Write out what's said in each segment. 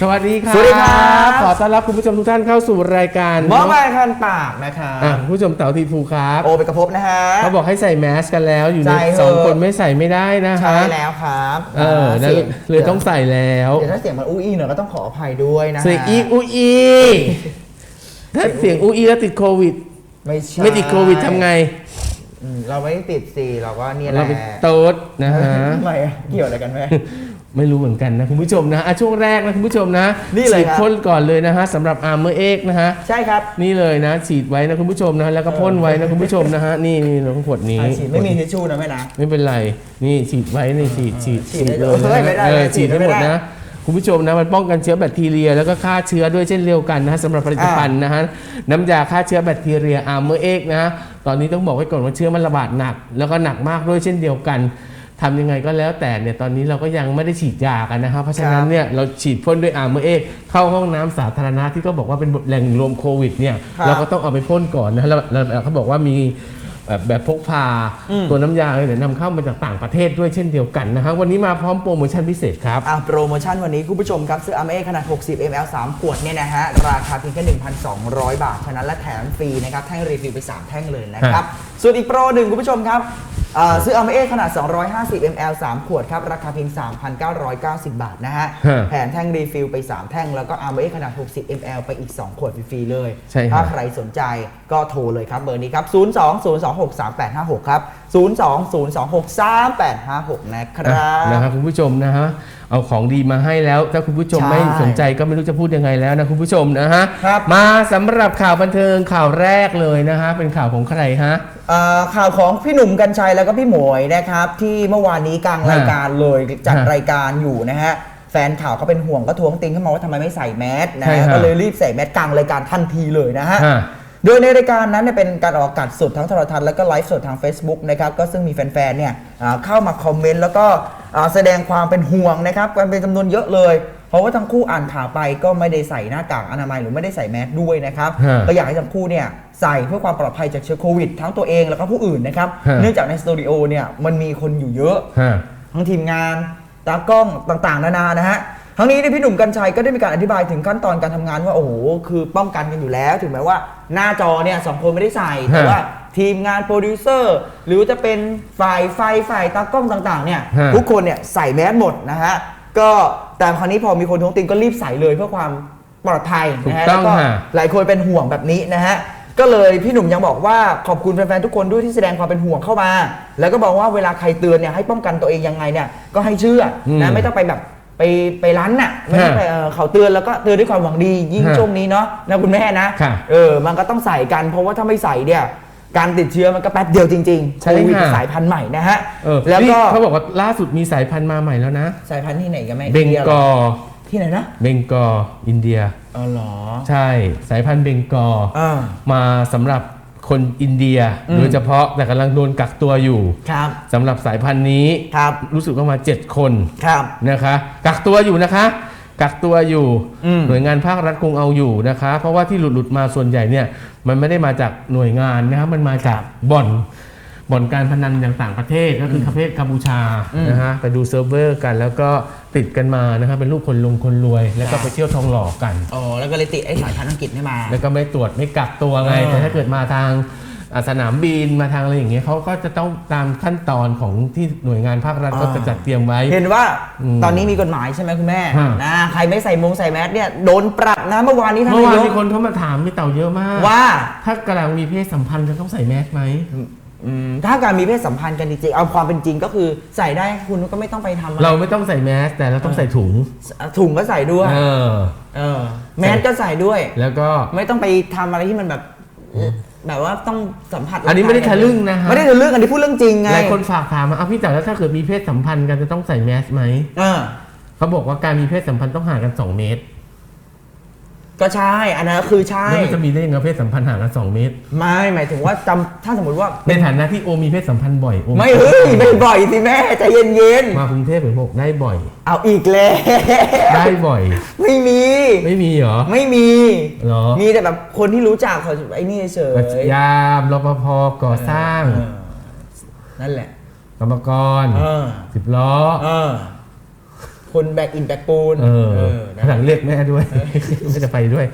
สวัสดีครับ สวัสดีครับ ขอต้อนรับคุณผู้ชมทุกท่านเข้าสู่รายการหมอมาคันปากนะคะอะคุณผู้ชมเต๋าทีภูครับโอไปกระพบนะฮะเขาบอกให้ใส่แมสกันแล้วอยู่ในใช่เหอะสองคนไม่ใส่ไม่ได้นะใช่ฮะแล้วครับเออนั่นสีงเลยต้องใส่แล้วเดี๋ยวถ้าเสียงมันอู้อี้หน่อยก็ต้องขออภัยด้วยนะฮะเสียงอีอูอีถ้าเสียงอูอีแล้วติดโควิด ไม่ใช่ไม่ติดโควิดทำไงอืมเราไม่ได้ติดสิเราก็เนี่ยแหเราละเป็นโต๊ดนะฮะทำไมอะเกี่ยวอะไรกันไหม ไม่รู้เหมือนกันนะคุณผู้ชมนะอะช่วงแรกนะคุณผู้ชมนะนี่เลยฉีดครับ พ่นก่อนเลยนะฮะสำหรับอาร์เมอร์เอ็กนะฮะใช่ครับนี่เลยนะ ฉีดไว้นะคุณผู้ชมนะแล้วก็พ่นไว้นะคุณผู้ชมนะฮะนี่นี่เราขวดนี้ อะฉีดไม่มีทิชชู่นะแม่นะ ไม่เป็นไร นี่ฉีดไว้นี่ฉีดฉีดฉีดได้เลยเฮ้ยไม่ได้เออไม่ได้ฉีดให้หมดไม่ได้นะ คุณผู้ชมนะมันป้องกันเชื้อแบคทีเรีย แล้วก็ฆ่าเชื้อด้วยเช่นเดียวกันนะฮะสำหรับผลิตภัณฑ์นะฮะน้ำยาฆ่าเชื้อแบคทีเรียอาร์เมอร์เอ็กนะฮะตอนนี้ต้องบอกไว้ก่อนว่าเชื้อมันระบาดหนัก แล้วก็หนักมากด้วยเช่นเดียวกัน ทำยังไงก็แล้วแต่เนี่ยตอนนี้เราก็ยังไม่ได้ฉีดยากันนะครับ เพราะฉะนั้นเนี่ยเราฉีดพ่นด้วยอาร์เมอร์เอ็กเข้าห้องน้ำสาธารณะที่ก็บอกว่าเป็นแหล่งรวมโควิดเนี่ยครับเราก็ต้องเอาไปพ่นก่อนนะแล้วแล้วเขาบอกว่ามีแบบแบบพกพาอืมตัวน้ำยาเนี่ยนำเข้ามาจากต่างประเทศด้วยเช่นเดียวกันนะฮะวันนี้มาพร้อมโปรโมชั่นพิเศษครับอะโปรโมชั่นวันนี้คุณผู้ชมครับซื้อ AMA ขนาด 60 ml 3 ขวดเนี่ยนะฮะราคาเพียงแค่ 1,200 บาทเท่านั้นและแถมฟรีนะครับแท่งรีฟิลไป 3 แท่งเลยนะครับส่วนอีกโปรหนึ่งคุณผู้ชมครับ อ่าซื้อ AMA ขนาด 250 ml 3 ขวดครับ ราคาเพียง 3,990 บาทนะฮะ ฮะแถมแท่งรีฟิลไป 3 แท่ง แล้วก็ AMA ขนาด 60 ml ไปอีก 2 ขวดฟรีๆเลย ใช่ครับ ถ้าใครสนใจก็โทรเลยครับ เบอร์นี้ครับ 020263856 ครับ 020263856 นะครับนะครับคุณผู้ชมนะฮะเอาของดีมาให้แล้ว ถ้าคุณผู้ชมใช่ไม่สนใจก็ไม่รู้จะพูดยังไงแล้วนะคุณผู้ชมนะฮะครับ มาสำหรับข่าวบันเทิงข่าวแรกเลยนะฮะเป็นข่าวของใครฮะเอ่อข่าวของพี่หนุ่มกัญชัยแล้วก็พี่หมวยนะครับ ที่เมื่อวานนี้กลางรายการเลยจัดฮะรายการอยู่นะฮะแฟนข่าวเขาเป็นห่วงก็ทวงติงขึ้นมาว่าทำไมไม่ใส่แมสนะใช่ฮะฮะ ก็เลยรีบใส่แมสกลางรายการทันทีเลยนะฮะฮะโดยในรายการนั้นเนี่ยเป็นการออกอากาศสดทั้งโทรทัศน์และก็ไลฟ์สดทาง Facebook นะครับก็ซึ่งมีแฟนๆเนี่ยอ่าเข้ามาคอมเมนต์แล้วก็อ่าแสดงความเป็นห่วงนะครับกันเป็นจำนวนเยอะเลย เพราะว่าทั้งคู่อ่านข่าวไปก็ไม่ได้ใส่หน้ากากอนามัยหรือไม่ได้ใส่แมสด้วยนะครับฮะก็อยากให้ทั้งคู่เนี่ยใส่เพื่อความปลอดภัยจากเชื้อโควิด ทั้งตัวเองแล้วก็ผู้อื่นนะครับฮะ เนื่องจากในสตูดิโอเนี่ยมันมีคนอยู่เยอะ ฮะ ทั้งทีมงาน ตากล้องต่างๆ นานานะฮะ ทั้งนี้เนี่ยพี่หนุ่มกัญชัยก็ได้มีการอธิบายถึงขั้นตอนการทำงานว่า โอ้โห คือป้องกันกันอยู่แล้ว ถึงแม้ว่าหน้าจอเนี่ยสองคนไม่ได้ใส่ แต่ฮะว่าทีมงานโปรดิวเซอร์ หรือจะเป็นฝ่ายไฟฝ่ายตากล้องต่างๆเนี่ยฮะ ทุกคนเนี่ยใส่แมสหมดนะฮะ ก็แต่คราวนี้พอมีคนท้วงติงก็รีบใส่เลยเพื่อความปลอดภัยถูกนะฮะต้แล้องวก็ฮะหลายคนเป็นห่วงแบบนี้นะฮะก็เลยพี่หนุ่มยังบอกว่าขอบคุณแฟนๆทุกคนด้วยที่แสดงความเป็นห่วงเข้ามา แล้วก็บอกว่าเวลาใครเตือนเนี่ยให้ป้องกันตัวเองยังไงเนี่ยก็ให้เชื่ออมนะไม่ต้องไปแบบไปไปร้านน่ะไม่ต้องไปเอ่อเขาเตือนแล้วก็เตือนด้วยความหวังดียิ่งฮะช่วงนี้เนาะนะคุณแม่นะค่ะ เออมันก็ต้องใส่กันเพราะว่าถ้าไม่ใส่เนี่ย การติดเชื้อมันก็แป๊บเดียวจริงๆใช่โควิดค่ะ สายพันธุ์ใหม่นะฮะเออแล้วนี่ก็เขาบอกว่าล่าสุดมีสายพันธุ์มาใหม่แล้วนะ สายพันธุ์ที่ไหนกันแม่เบงกอที่ไหนนะเบงกออินเดีย อ๋อเหรอใช่สายพันธุ์เบงกออ่า มาสำหรับคนอินเดียอืม โดยเฉพาะแต่กำลังโดนกักตัวอยู่ครับสำหรับสายพันธุ์นี้ ครับรู้สึกว่ามา 7 คนครับ นะคะ กักตัวอยู่นะคะ กักตัวอยู่อืมหน่วยงานภาครัฐคงเอาอยู่นะคะ เพราะว่าที่หลุดหลุดๆมาส่วนใหญ่เนี่ยมันไม่ได้มาจากหน่วยงานนะครับมันมาจากบ่อนบ่อนการพนันอย่างต่างประเทศก็คือประเทศกัมพูชาอืมนะฮะไปดูเซิร์ฟเวอร์กัน แล้วก็ติดกันมานะครับเป็นลูกคนลงคนรวย แล้วก็ครับไปเที่ยวทองหล่อกันอ๋อแล้วก็เลยติดไอ้สายพันธุ์อังกฤษนี่มา แล้วก็ไม่ตรวจไม่กักตัวไงอ่าแต่ถ้าเกิดมาทางอ่า สนามบินมาทางอะไรอย่างเงี้ยเขาก็จะต้องตามขั้นตอนของที่หน่วยงานภาครัฐก็จะจัดเตรียมไว้ เห็นว่าอืมตอนนี้มีกฎหมายใช่ไหมคุณแม่ฮะนะใครไม่ใส่มงใส่แมสเนี่ยโดนปรับนะเมื่อวานนี้ท่านเมื่อวานนายมีกคนเขามาถามพี่เต่าเยอะมาก ว่า ถ้ากำลังมีเพศสัมพันธ์จะต้องใส่แมสไหมอืมถ้าการมีเพศสัมพันธ์กันจริงๆเอาความเป็นจริงก็คือใส่ได้คุณก็ไม่ต้องไปทำอะไรเราไม่ต้องใส่แมสแต่เราต้องใส่ถุง ถุงก็ใส่ด้วยเออเออแมสก็ใส่ด้วย แล้วก็ไม่ต้องไปทำอะไรที่มันแบบ แบบว่าต้องสัมผัสอันนี้ไม่ได้ทะลึ่งนะฮะ ไม่ได้ทะลึ่งอันนี้พูดเรื่องจริงไงหลายคนฝากถามมาเอาพี่เต่าแล้วถ้าเกิดมีเพศสัมพันธ์กันจะต้องใส่แมสไหมเออ เขาบอกว่าการมีเพศสัมพันธ์ต้องห่างกัน 2 เมตร ก็ใช่ อันนั้นคือใช่ แล้วมันจะมีได้ยังไงเพศสัมพันธ์ห่างกัน2เมตร ไม่หมายถึงว่าจำถ้าสมมติว่าในฐานะที่โอมีเพศสัมพันธ์บ่อยโอไม่เฮ้ยไม่บ่อยสิแม่ใจเย็นมากรุงเทพเห็นบอกได้บ่อย ๆ เอาอีกแล้วได้บ่อย ไม่มี ไม่มีเหรอ ไม่มี เหรอ มีแต่แบบคนที่รู้จักเขาไอ้นี่เฉยยามรปภก่อสร้างเออนั่นแหละ กรรมกรเออ สิบล้อ เออคคนแบกอินแบกปูนเออ เออนะหลังเรียกแม่ด้วยไม่จะไปด้วย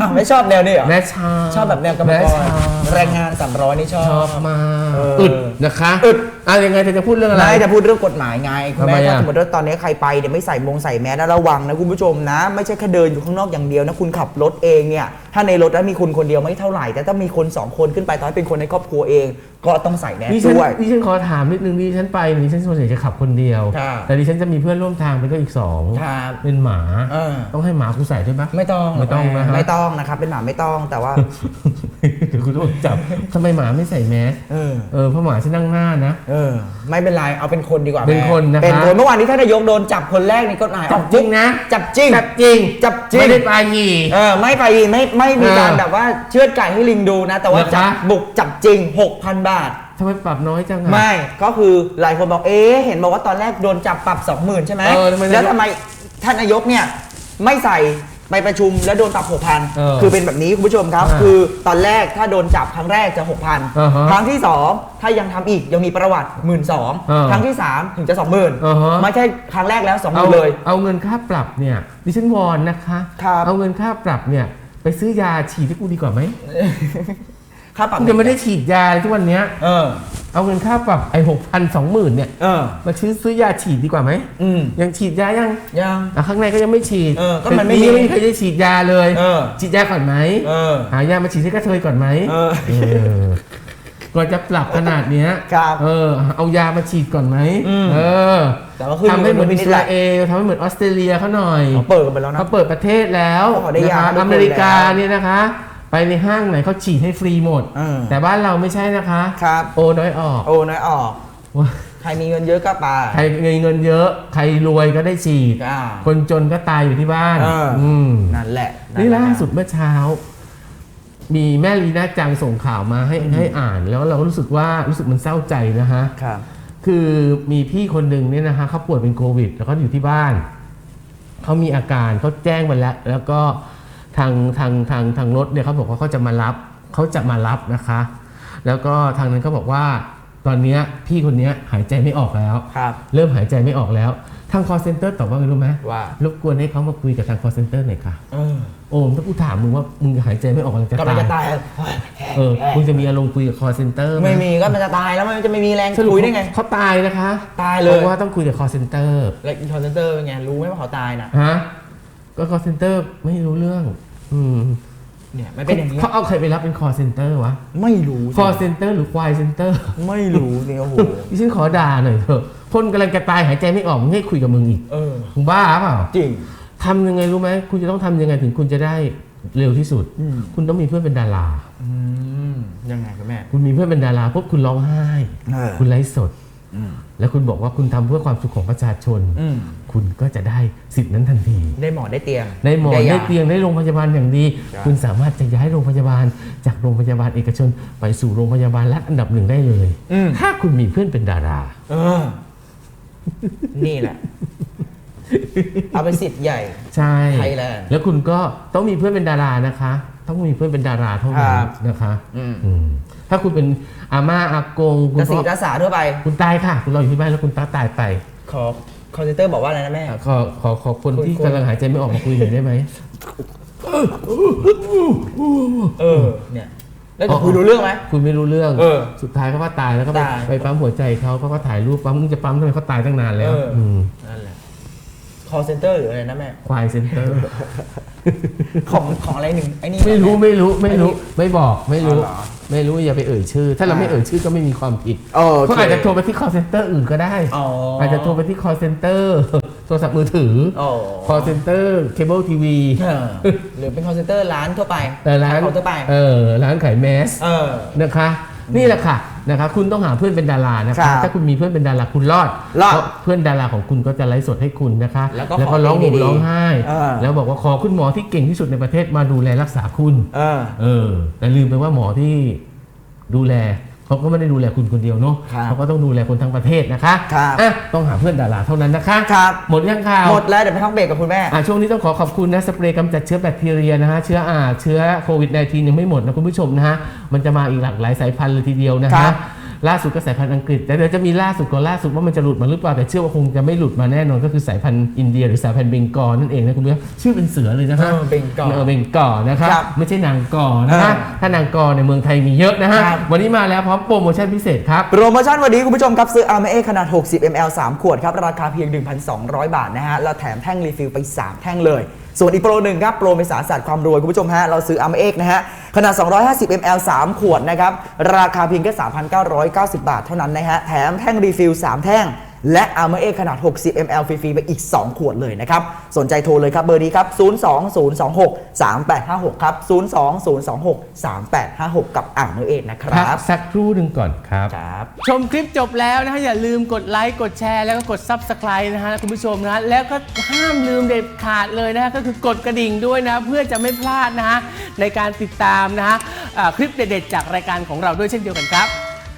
อ้าวไม่ชอบแนวนี้เหรอแม่ชาชอบแบบแนวกำมะแม่กรชาแรงงานสามร้อยนี่ชอบชอบมากเอออึอึดนะคะอึดอะยังไงเธอจะพูดเรื่องอะไรไม่จะพูดเรื่องกฎหมายไงคุณทำไมแม่ถ้าอะสมมติว่าตอนนี้ใครไปเนี่ยไม่ใส่มงใส่แมสนะระวังนะคุณผู้ชมนะ ไม่ใช่แค่เดินอยู่ข้างนอกอย่างเดียวนะคุณขับรถเองเนี่ยถ้าในรถแล้วมีคุณคนเดียวไม่เท่าไหร่แต่ถ้ามีคนสองคนขึ้นไปตอนนเป็นคนในครอบครัวเอง ก็ต้องใส่แมสดิฉันด้วยดิฉันขอถามนิดนึงดิฉันไปดิฉันส่วนใหญ่จะขับคนเดียวค่ะแต่ดิฉันจะมีเพื่อนร่วมทางไปด้วยอีกสองครับเป็นหมาเออ ต้องให้หมากูใส่ด้วยปะ ไม่ต้องไม่ต้องนะฮะ ไม่ต้องนะครับ เป็นหมาไม่ต้องแต่ว่า เดี๋ยวกูต้องจับทำไมหมาไม่ใส่แมสเออ เออเพราะหมาฉันนั่งหน้านะ เออ ไม่เป็นไรเอาเป็นคนดีกว่าเป็นแม่คนนะคะเป็นคนเมื่อวานนี้ท่านนายกโดนจับคนแรกในกฎหมายจับจริงนะ จับจริงจับจริงจับจริงไม่ได้ปลาหยี เออไม่ไปไม่ไม่มีเออการแบบว่าเชือดไก่ให้ลิงดูนะ แต่ว่าเหรอจับคะบุกจับจริง 6,000 บาท ทำไมปรับน้อยจังอะ ไม่ก็คือหลายคนบอกเอ๊ะเห็นบอกว่าตอนแรกโดนจับปรับ 20,000 ใช่ไหมเออทำไม แล้วทำไม ท่านนายกเนี่ยไม่ใส่ไปประชุมแล้วโดนปรับเออ6,000 คือเป็นแบบนี้คุณผู้ชมครับ อ่าคือตอนแรกถ้าโดนจับครั้งแรกจะอ่าฮะ6,000ครั้งที่ 2 ถ้ายังทำอีกยังมีประวัติ 1 2ื่นอ่าครั้งที่ 3 ถึงจะ อ่าฮะ 20,000 ไม่ใช่ครั้งแรกแล้ว เอา20,000 เลย เอาเงินค่าปรับเนี่ยดิฉันวอนนะคะ ครับ เอาเงินค่าปรับเนี่ยไปซื้อยาฉีดให้กูดีกว่าไหม ค่าปรับกูจะไม่ได้ฉีดยาเลยทุกวันเนี้ย เออ เอาเงินค่าปรับไอ้หกพันสองหมื่นเนี่ย เออ มาซื้อซื้อยาฉีดดีกว่าไหมอืมยังฉีดยายังยัง อะข้างในก็ยังไม่ฉีดเออก็มันไม่แต่มี ไม่มีใครได้ฉีดยาเลย เออ ฉีดยาก่อนไหม เออ หายามาฉีดให้กระเทยก่อนไหมเออ เออก่อนจะปรับขนาดเนี้ยครับเออ เอายามาฉีดก่อนไหมอืมเออแต่ว่าขึ้นทำให้เหมือนอยู่อิบนสพินิจแหราละเอลทำให้เหมือนออสเตรเลียเขาหน่อยเขาเปิดกันไปแล้วนะเขาเปิดประเทศแล้วเขาได้นะยาคะทุกคนอเมริกาแล้วเนี่ยนะคะ ไปในห้างไหนเขาฉีดให้ฟรีหมด เออ แต่บ้านเราไม่ใช่นะคะ ครับ โอน้อยออกโอ้น้อยออกว่าใครมีเงินเยอะก็ไป ใครมีเงินเยอะ ใครรวยก็ได้ฉีด อ่าคนจนก็ตายอยู่ที่บ้านเอออื มนั่นแหละนี่แหะล่าสุดเมื่อเช้า มีแม่ลีน่าจังส่งข่าวมาให้ให้อ่านแล้วเราก็รู้สึกว่ารู้สึกมันเศร้าใจนะฮะ ครับ คือมีพี่คนหนึ่งเนี่ยนะคะเขาป่วยเป็นโควิด แล้วก็อยู่ที่บ้าน เขามีอาการเขาแจ้งไปแล้ว แล้วก็ ทางทางทางทางรถเนี่ยเขาบอกว่าเขาจะมารับเขาจะมารับนะคะ แล้วก็ทางนั้นเขาบอกว่า ตอนเนี้ยพี่คนเนี้ยหายใจไม่ออกแล้ว ครับ เริ่มหายใจไม่ออกแล้ว ทาง call center ตอบว่าไงรู้ไหมว่ารบกวนให้เขามาคุยกับทาง call center หน่อยค่ะเออโอมถ้ากูถามมึงว่ามึงหายใจไม่ออกกำลังจะกำลังจะตายตายเออมึงจะมีอารมณ์คุยกับ call center หไม่มีก็มันจะตายแล้วมันจะไม่มีแรงสรุปคุยได้ไงเขาตายนะคะ ตายเลยเพราะว่าต้องคุยกับ call center แล้วอีคอนเซนเตอร์เป็นไงรู้ไหมว่าเขาตายน่ะฮะ ก็ call center ไม่รู้เรื่อง อืมเนี่ยไม่เป็นอย่างนี้เขาเอาใครไปรับเป็น call center วะ ไม่รู้สิ call center หรือควาย center ไม่รู้สิโอ้โหดิฉันขอด่าหน่อยเถอะ คนกำลังจะตายหายใจไม่ออกมึงให้คุยกับมึงอีกเออมึงบ้าเปล่าจริงทำยังไงรู้ไหมคุณจะต้องทำยังไงถึงคุณจะได้เร็วที่สุดอืมคุณต้องมีเพื่อนเป็นดารา อืมยังไงคุณแม่ คุณมีเพื่อนเป็นดาราปุ๊บคุณร้องไห้เออคุณไลฟ์สดอืม แล้วคุณบอกว่าคุณทำเพื่อความสุขของประชาชนอืมคุณก็จะได้สิทธินั้นทันที ได้หมอได้เตียง ได้หมอได้ยาเตียงได้โรงพยาบาลอย่างดีครับคุณสามารถจะย้ายโรงพยาบาล จากโรงพยาบาลเอกชน ไปสู่โรงพยาบาลรัฐอันดับหนึ่งได้เลยอืมถ้าคุณมีเพื่อนเป็นดาราเออนี่แหละ เอาเป็นสิทธิ์ใหญ่ ใช่ Thailand แล้วคุณก็ต้องมีเพื่อนเป็นดารานะคะ ต้องมีเพื่อนเป็นดาราเท่านั้คนรับนะคะ อืมอืม ถ้าคุณเป็นอาม่าอากงคุณกษีพ่อรักษาทั่วไป คุณตายค่ะ คุณรออยู่ที่บ้านแล้วคุณตาตายไปขอคอนเซนเตอร์บอกว่าอะไรนะแม่ อะขอขอขอคนคุณที่คุณ กำลังหายใจไม่ออกมาคุยหน่อยได้ไหม เออ เนี่ย แล้วจะคุยรู้เรื่องไหม คุณไม่รู้เรื่อง เออสุดท้ายเขาก็ตายแล้วก็ไปตายไปปั๊มหัวใจเขาเขาก็ถ่ายรูปปั๊มมึงจะปั๊มทำไมเขาตายตั้งนานแล้วเอออื มนั่นแหละ call center หรืออะไรนะแม่ ควายเซ็นเตอร์ ของของอะไรหนึ่งไอ้นี่ ไม่รู้ไม่รู้ไม่รู้ไม่บอกไม่รู้ อ๋อเหรอ ไม่รู้อย่าไปเอ่ยชื่อ ถ้าเราไม่เอ่ยชื่อก็ไม่มีความผิดโอเค เขาอาจจะโทรไปที่ call center อื่นก็ได้ อ๋ออาจจะโทรไปที่ call center โทรศัพท์มือถืออ๋อ call center cable TV เออหรือเป็น call center ร้านทั่วไปแต่ร้านขยของทั่วไป เออร้านขายแมสเออ นะคะ นี่แหละค่ะนะคะคุณต้องหาเพื่อนเป็นดารานะครัคะบถ้าคุณมีเพื่อนเป็นดาราคุณรอดรอดเพาะเพื่อนดาราของคุณก็จะไลฟ์สดให้คุณนะคะแล้วก็ก็ขอร้องเพลห่งมดีๆร้องไห้ เออ แล้วบอกว่าขอคุณหมอที่เก่งที่สุดในประเทศมาดูแลรักษาคุณ เออ เออแต่ลืมไปว่าหมอที่ดูแล เขาก็ไม่ได้ดูแลคุณคนเดียวเนาะครับเขาก็ต้องดูแลคนทั้งประเทศนะคะครับ อะต้องหาเพื่อนดาราเท่านั้นนะคะครับหมดยังข่าว หมดแล้วเดี๋ยวไปพักเบรกกับคุณแม่ อะช่วงนี้ต้องขอขอบคุณนะสเปรย์กำจัดเชื้อแบคทีเรียนะฮะเชื้ออาเชื้อโควิด -19 ยังไม่หมดนะคุณผู้ชมนะฮะมันจะมาอีกหลากหลายสายพันธุ์เลยทีเดียวนะครัฮะบ ล่าสุดก็สายพันธุ์อังกฤษแต่เดี๋ยวจะมีล่าสุดก่อนล่าสุดว่ามันจะหลุดมาหรือเปล่าแต่เชื่อว่าคงจะไม่หลุดมาแน่นอนก็คือสายพันธุ์อินเดีย หรือสายพันธุ์เบงกอลนั่นเองนะคุณผู้ชมชื่อเป็นเสือเลยนะฮะเออเบงกอลเออเบงกอลนะครับครับไม่ใช่นางกอนะฮะเออถ้านางกอในเมืองไทยมีเยอะนะฮะครับ วันนี้มาแล้วพร้อมโปรโมชั่นพิเศษครับ โปรโมชั่นวันนี้คุณผู้ชมครับ ซื้อ RMA ขนาด 60 ml 3 ขวดครับ ราคาเพียง 1,200 บาทนะฮะ แล้วแถมแท่งรีฟิลไป 3 แท่งเลย ส่วนอีกโปรหนึ่งครับโปรเมษาศาสตร์ความรวยคุณผู้ชมฮะเราซื้อ RMA นะฮะขนาด 250 ml 3 ขวดนะครับราคาเพียงแค่ 3,990 บาทเท่านั้นนะฮะแถมแท่งรีฟิล3แท่ง และ a r m o r A ขนาด 60 ml ฟรีๆไปอีก 2 ขวดเลยนะครับ สนใจโทรเลยครับเบอร์นี้ครับ 020263856 ครับ 020263856 กับ a r m o r A นะคพัรักบสักครู่หนึ่งก่อนครับ ครับชมคลิปจบแล้วนะฮะอย่าลืมกดไลค์กดแชร์แล้วก็กด Subscribe นะฮะคุณผู้ชมนะฮะแล้วก็ห้ามลืมเด็ดขาดเลยนะฮะก็คือกดกระดิ่งด้วยนะ เพื่อจะไม่พลาดนะฮะในการติดตามนะฮะอ่าคลิปเด็ดๆจากรายการของเราด้วยเช่นเดียวกันครับ